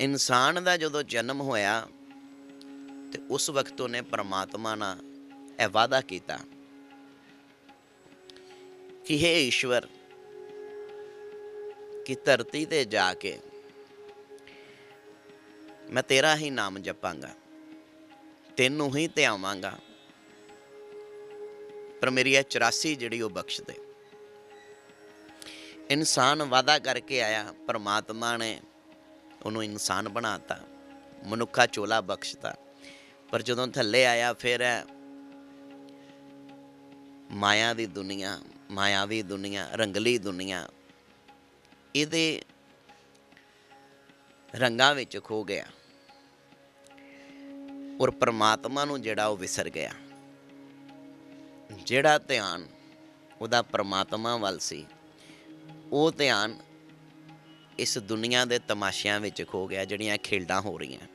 ਇਨਸਾਨ ਦਾ ਜਦੋਂ ਜਨਮ ਹੋਇਆ ਤੇ ਉਸ ਵਕਤ ਉਹਨੇ ਪਰਮਾਤਮਾ ਨਾਲ ਇਹ ਵਾਅਦਾ ਕੀਤਾ ਕਿ हे ਈਸ਼ਵਰ, ਕਿ ਧਰਤੀ ਤੇ ਜਾ ਕੇ ਮੈਂ ਤੇਰਾ ਹੀ ਨਾਮ ਜਪਾਂਗਾ, ਤੈਨੂੰ ਹੀ ਧਿਆਵਾਂਗਾ, ਪਰ ਮੇਰੀ ਇਹ 84 ਜਿਹੜੀ ਉਹ ਬਖਸ਼ ਦੇ। ਇਨਸਾਨ ਵਾਦਾ ਕਰਕੇ ਆਇਆ, ਪਰਮਾਤਮਾ ਨੇ ਉਹਨੂੰ ਇਨਸਾਨ ਬਣਾਤਾ, ਮਨੁੱਖਾ ਚੋਲਾ ਬਖਸ਼ਤਾ। ਪਰ ਜਦੋਂ ਥੱਲੇ ਆਇਆ, ਫਿਰ ਮਾਇਆ ਦੀ ਦੁਨੀਆ, ਮਾਇਆਵੀ ਦੁਨੀਆ, ਰੰਗਲੀ ਦੁਨੀਆ, ਇਹਦੇ ਰੰਗਾਂ ਵਿੱਚ ਖੋ ਗਿਆ। ਔਰ ਪਰਮਾਤਮਾ ਨੂੰ ਜਿਹੜਾ ਉਹ ਵਿਸਰ ਗਿਆ। ਜਿਹੜਾ ਧਿਆਨ ਉਹਦਾ ਪਰਮਾਤਮਾ ਵੱਲ ਸੀ, ਉਹ ਧਿਆਨ ਇਸ ਦੁਨੀਆ ਦੇ ਤਮਾਸ਼ਿਆਂ ਵਿੱਚ ਖੋ ਗਿਆ ਜਿਹੜੀਆਂ ਖੇਡਾਂ ਹੋ ਰਹੀਆਂ।